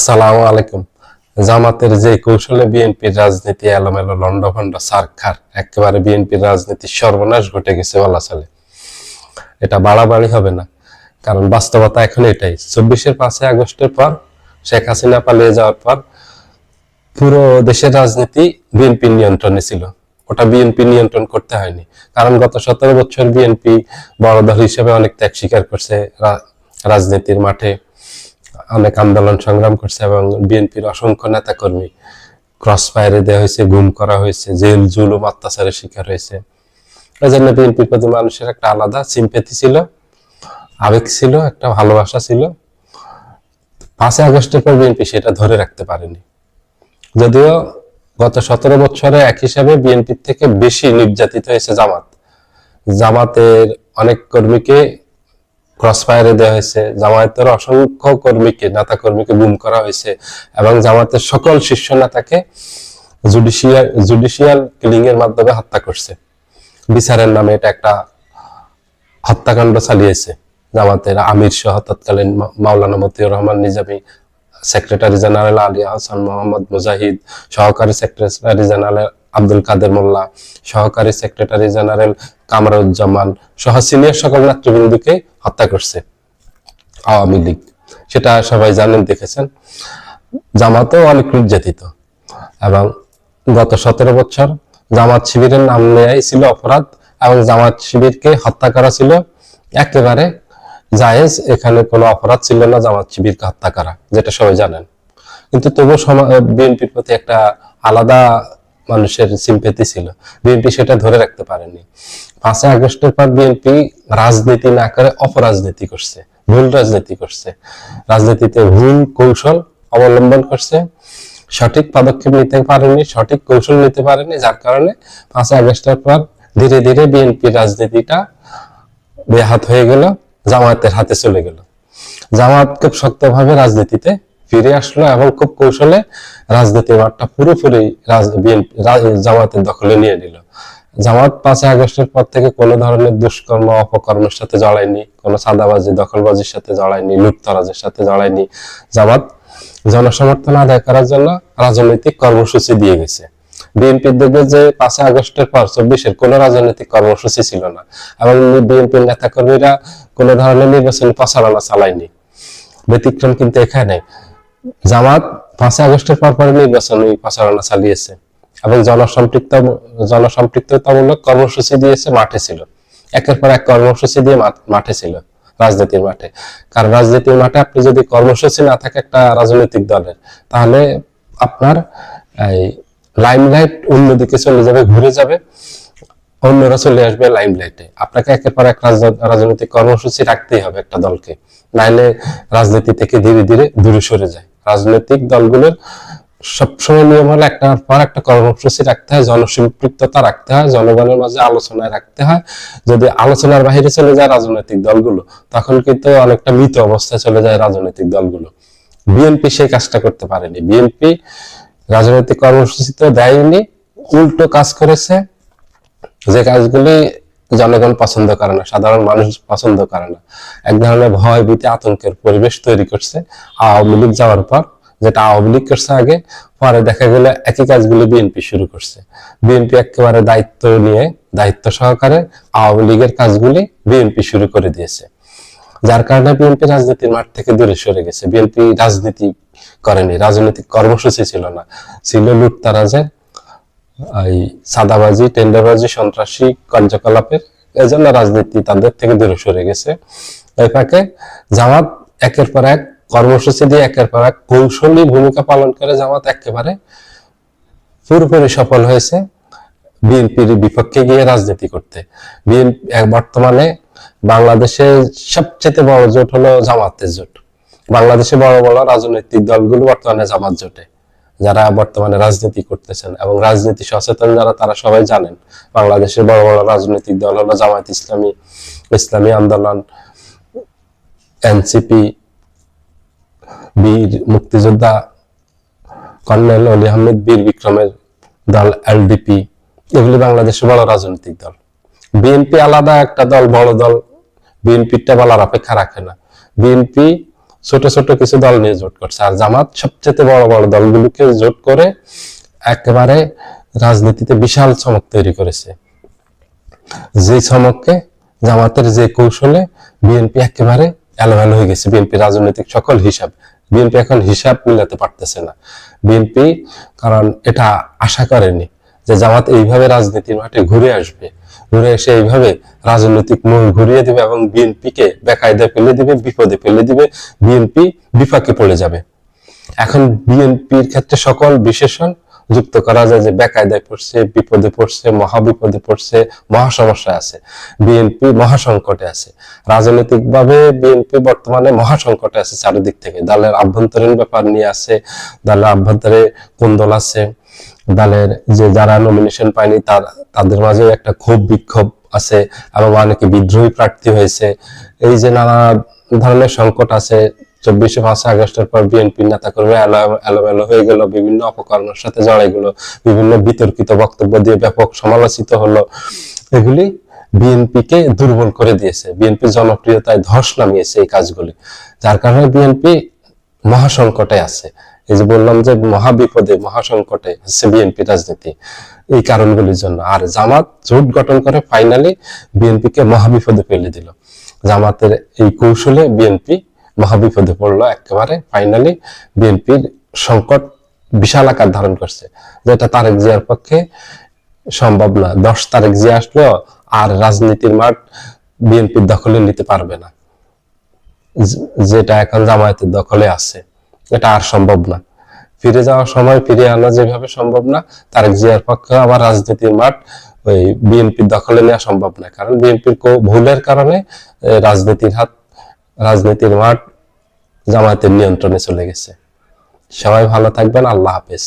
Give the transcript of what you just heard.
আসসালামু আলাইকুম। জামাতের যে কৌশলে বিএনপির রাজনীতি এলোমেলো লন্ডভন্ড সারখার, একেবারে বিএনপির রাজনীতি সর্বনাশ ঘটে গেছে বলা চলে। এটা বাড়াবাড়ি হবে না, কারণ বাস্তবতা এখন এটাই। চব্বিশের পাঁচই আগস্টের পর, শেখ হাসিনা পালিয়ে যাওয়ার পর, পুরো দেশের রাজনীতি বিএনপির নিয়ন্ত্রণে ছিল। ওটা বিএনপি নিয়ন্ত্রণ করতে হয়নি, কারণ গত সতেরো বছর বিএনপি বড় দল হিসেবে অনেক ত্যাগ স্বীকার করছে রাজনীতির মাঠে। অনেক আন্দোলন সংগ্রাম করছে এবং বিএনপির অসংখ্য নেতা কর্মী ক্রস ফায়ারে দেওয়া হয়েছে, গুম করা হয়েছে, জেল, জুলুম, অত্যাচারের শিকার হয়েছে। এই জন্য বিএনপির প্রতি মানুষের একটা আলাদা সিম্পেথি ছিল, আবেগ ছিল, একটা ভালোবাসা ছিল। পাঁচই আগস্টের পর বিএনপি সেটা ধরে রাখতে পারেনি। যদিও গত সতেরো বছরে এক হিসাবে বিএনপির থেকে বেশি নির্যাতিত হয়েছে জামাত। জামাতের অনেক কর্মীকে ক্রস ফায়ারে দেওয়া হয়েছে, জামায়াতের অসংখ্য কর্মীকে নেতা কর্মীকে গুম করা হয়েছে এবং জামায়াতের সকল শীর্ষ নেতাকে জুডিশিয়াল জুডিশিয়াল কিলিং এর মাধ্যমে হত্যা করছে। বিচারের নামে এটা একটা হত্যাকাণ্ড চালিয়েছে জামাতের আমির সহ তৎকালীন মাওলানা মতিউর রহমান নিজামী সেক্রেটারি জেনারেল আলী হাসান, মোহাম্মদ মুজাহিদ, সহকারী সেক্রেটারি জেনারেল আব্দুল কাদের মোল্লা, সহকারী সেক্রেটারি জেনারেল কামরুজ্জামান সহ সিনিয়র সকল নেতৃবৃন্দকে হত্যা করছে আওয়ামী লীগ। সেটা সবাই জানেন, দেখেছেন। জামাতও অনেক নির্যাতিত এবং গত সতেরো বছর জামাত শিবিরের নাম নেয়াই ছিল অপরাধ এবং জামাত শিবিরকে হত্যা করা ছিল একেবারে জায়েজ। এখানে কোনো অপরাধ ছিল না জামাত শিবিরকে হত্যা করা, যেটা সবাই জানেন। কিন্তু তবুও বিএনপির প্রতি একটা আলাদা মানুষের সিম্পেথি ছিল। বিএনপি সেটা ধরে রাখতে পারেনি। পাঁচই আগস্টের পর বিএনপি রাজনীতি না করে অপরাজনীতি করছে, ভুল রাজনীতি করছে। রাজনীতিতে ভুল কৌশল অবলম্বন করছে। সঠিক পদক্ষেপ নিতে পারেনি, সঠিক কৌশল নিতে পারেনি, যার কারণে পাঁচই আগস্টের পর ধীরে ধীরে বিএনপি রাজনীতিটা বেহাত হয়ে গেল, জামায়াতের হাতে চলে গেল। খুব শক্তভাবে রাজনীতিতে ফিরে আসলো এবং খুব কৌশলে রাজনীতি মাঠটা পুরোপুরি জামাতের দখলে নিয়ে নিল। জামাত পাঁচই আগস্টের পর থেকে কোনো ধরনের দুষ্কর্ম, অপকর্মের সাথে জড়ায়নি, কোনো সাদাবাজি দখলবাজির সাথে জড়ায়নি, লুটতরাজের সাথে জড়ায়নি। জামাত জনসমর্থন আদায় করার জন্য রাজনৈতিক কর্মসূচি দিয়ে গেছে। বিএনপির দেখবে যে পাঁচই আগস্টের পর চব্বিশের কোনো রাজনৈতিক কর্মসূচি ছিল না এবং বিএনপির নেতাকর্মীরা কোনো ধরনের নির্বাচনী প্রচারণা চালায়নি। ব্যতিক্রম কিন্তু এখানে। জামাত পাঁচই আগস্টের পর পরে নির্বাচনী প্রচারণা চালিয়েছে এবং জনসম্পৃক্ত, জনসম্পৃক্ততামূলক কর্মসূচি দিয়েছে, মাঠে ছিল। একের পর এক কর্মসূচি দিয়ে মাঠে ছিল, রাজনীতির মাঠে। কারণ রাজনীতির মাঠে আপনি যদি কর্মসূচি না থাকে একটা রাজনৈতিক দলের, তাহলে আপনার এই লাইমলাইট অন্যদিকে চলে যাবে, ঘুরে যাবে। অন্যরা চলে আসবে লাইমলাইটে। আপনাকে একের পর এক রাজনৈতিক কর্মসূচি রাখতেই হবে একটা দলকে। নাইলে রাজনীতি থেকে ধীরে ধীরে দূরে সরে যায়। রাজনৈতিক দলগুলোর সবসময় নিয়ম হলো একটা পর একটা কর্মসূচি রাখতে হয়, জনসম্পৃক্ততা রাখতে হয়, জনগণের মাঝে আলোচনায় রাখতে হয়। যদি আলোচনার বাইরে চলে যায় রাজনৈতিক দলগুলো, তখন কিন্তু অনেকটা মৃত অবস্থায় চলে যায় রাজনৈতিক দলগুলো। বিএনপি সেই কাজটা করতে পারেনি। বিএনপি রাজনৈতিক কর্মসূচি তো দেয়নি, উল্টো কাজ করেছে। যে কাজগুলি জনগণ পছন্দ করে না, সাধারণ মানুষ পছন্দ করে না। এক ধরনের ভয়, ভীতি, আতঙ্কের পরিবেশ তৈরি করছে আওয়ামী লীগ যাওয়ার পর, যেটা আওয়ামী লীগ করছে আগে, পরে দেখা গেল একই কাজগুলি বিএনপি শুরু করছে। বিএনপি একেবারে দায়িত্ব নিয়ে, দায়িত্ব সহকারে আওয়ামী লীগের কাজগুলি বিএনপি শুরু করে দিয়েছে। যার কারণে বিএনপি রাজনীতির মাঠ থেকে দূরে সরে গেছে। বিএনপি রাজনীতি করেনি, রাজনৈতিক কর্মসূচি ছিল না। ছিল লুটতারাজের এই সাদাবাজি টেন্ডারবাজি, সন্ত্রাসী কার্যকলাপের এজন্য রাজনীতি তাদের থেকে দূরে সরে গেছে। এই ফাঁকে জামাত একের পর এক কর্মসূচি দিয়ে একের পর এক কৌশলী ভূমিকা পালন করে জামাত একেবারে পুরোপুরি সফল হয়েছে বিএনপির বিপক্ষে গিয়ে রাজনীতি করতে। বিএনপি বর্তমানে বাংলাদেশে সবচেয়ে বড় জোট হলো জামাতের জোট। বাংলাদেশে বড় বড় রাজনৈতিক দলগুলো বর্তমানে জামাত জোটে। যারা বর্তমানে রাজনীতি করতেছেন এবং রাজনীতি সচেতন যারা, তারা সবাই জানেন বাংলাদেশের বড় বড় রাজনৈতিক দল হলো জামায়াত ইসলামী ইসলামী আন্দোলন, এনসিপি, বীর মুক্তিযোদ্ধা কর্নেল অলি আহমেদ, বীর বিক্রমের দল, এলডিপি, এগুলি বাংলাদেশের বড় রাজনৈতিক দল। বিএনপি আলাদা একটা দল, বড় দল বিএনপিটা বলার অপেক্ষা রাখে না। বিএনপি ছোট ছোট কিছু দল নিয়ে জোট করছে। আর জামাত সবচেয়ে বড় বড় দলগুলোকে জোট করে একেবারে রাজনীতিতে বিশাল চমক তৈরি করেছে। যে চমককে জামাতের যে কৌশলে বিএনপি একেবারে এলোমেলো হয়ে গেছে। বিএনপি রাজনৈতিক সকল হিসাব, বিএনপি এখন হিসাব মিলাতে পারতেছে না। বিএনপি, কারণ এটা আশা করেনি যে জামাত এইভাবে রাজনীতির মাঠে ঘুরে আসবে। ঘুরে এসে এইভাবে রাজনৈতিক মোড় ঘুরিয়ে দিবে এবং বিএনপিকে বেকায়দায় ফেলে দিবে, বিপদে ফেলে দিবে, বিএনপি বিপাকে পড়ে যাবে। এখন বিএনপির ক্ষেত্রে সকল বিশেষণ যুক্ত করা যায় যে বেকায়দায় পড়ছে, বিপদে পড়ছে মহা বিপদে পড়ছে মহা সমস্যা আছে। বিএনপি মহা সংকটে আছে। রাজনৈতিক ভাবে বিএনপি বর্তমানে মহা সংকটে আছে চারিদিক থেকে। দলের আভ্যন্তরীণ ব্যাপার নিয়ে আছে, দলের আভ্যন্তরে কোন্দল আছে। দলের যে যারা নমিনেশন পায়নি তাদের মাঝে একটা ক্ষোভ বিক্ষোভ আছে এবং অনেকে বিদ্রোহী প্রার্থী হয়েছে। এই যে নানা ধরনের সংকট আছে, চব্বিশে পাঁচ আগস্টের পর বিএনপি নেতা কর্মী এলোমেলো হয়ে গেল, বিভিন্ন অপকর্মের সাথে জড়াই গেল, বিভিন্ন বিতর্কিত বক্তব্য দিয়ে ব্যাপক সমালোচিত হলো। এগুলি বিএনপিকে দুর্বল করে দিয়েছে, বিএনপি জনপ্রিয়তায় ধস নামিয়েছে এই কাজগুলি। যার কারণে বিএনপি মহাসংকটে আছে। এই যে বললাম যে মহা বিপদে মহাসংকটে হচ্ছে বিএনপি রাজনীতি, এই কারণগুলির জন্য। আর জামাত জোট গঠন করে ফাইনালি বিএনপিকে মহাবিপদে ফেলে দিল। জামাতের এই কৌশলে বিএনপি মহাবিপদে পড়ল একেবারে। ফাইনালি বিএনপির সংকট বিশাল আকার ধারণ করছে। যেটা তারেক জিয়ার পক্ষে সম্ভব না। দশ তারিখ জিয়া আসলো আর রাজনীতির মাঠ বিএনপির দখলে নিতে পারবে না। যেটা এখন জামায়াতের দখলে আছে। এটা আর সম্ভব না। ফিরে যাওয়ার সময় ফিরে আনা যেভাবে সম্ভব না, তার জিয়ার পক্ষে আবার রাজনীতির মাঠ ওই বিএনপির দখলে নেওয়া সম্ভব না। কারণ বিএনপির ভুলের কারণে রাজনীতির হাত, রাজনীতির মাঠ জামায়াতের নিয়ন্ত্রণে চলে গেছে। সবাই ভালো থাকবেন, আল্লাহ হাফেজ।